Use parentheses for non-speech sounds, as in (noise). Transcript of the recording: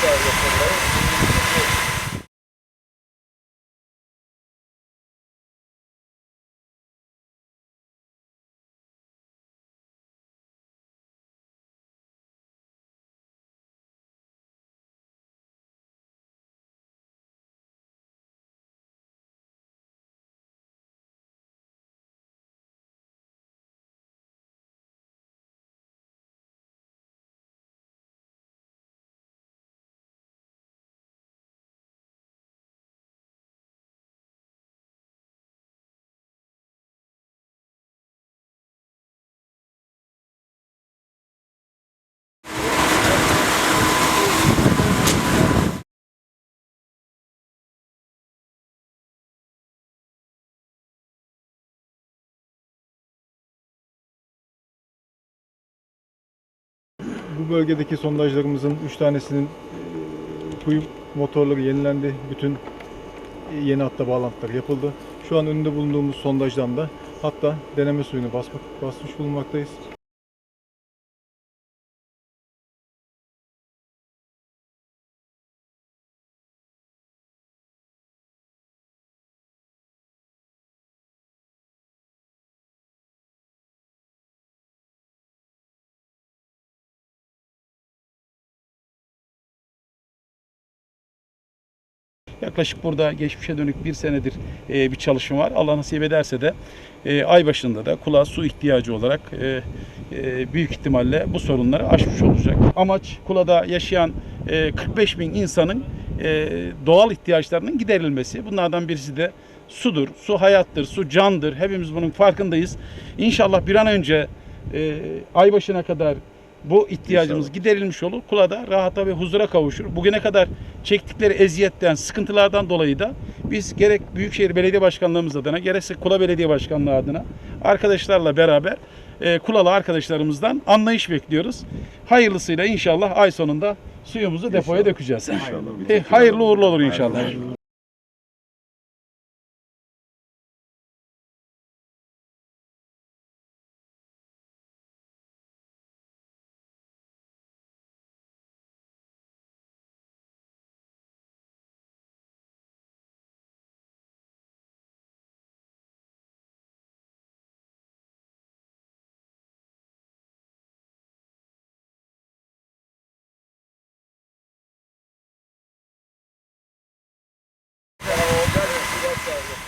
So, you. Bu bölgedeki sondajlarımızın 3 tanesinin e, kuyu motorları yenilendi. Bütün e, yeni hatta bağlantılar yapıldı. Şu an önünde bulunduğumuz sondajdan da hatta deneme suyunu basmak, basmış bulunmaktayız. Yaklaşık burada geçmişe dönük bir senedir e, bir çalışma var. Allah nasip ederse de e, ay başında da kulağa su ihtiyacı olarak e, e, büyük ihtimalle bu sorunları aşmış olacak. Amaç kulada yaşayan e, 45 bin insanın e, doğal ihtiyaçlarının giderilmesi. Bunlardan birisi de sudur. Su hayattır, su candır. Hepimiz bunun farkındayız. İnşallah bir an önce e, ay başına kadar bu ihtiyacımız giderilmiş olur. Kula da rahata ve huzura kavuşur. Bugüne kadar çektikleri eziyetten, sıkıntılardan dolayı da biz gerek Büyükşehir Belediye Başkanlığımız adına, gerekse Kula Belediye Başkanlığı adına arkadaşlarla beraber e, Kulalı arkadaşlarımızdan anlayış bekliyoruz. Hayırlısıyla inşallah ay sonunda suyumuzu depoya dökeceğiz. (laughs) E, hayırlı uğurlu olur inşallah. so with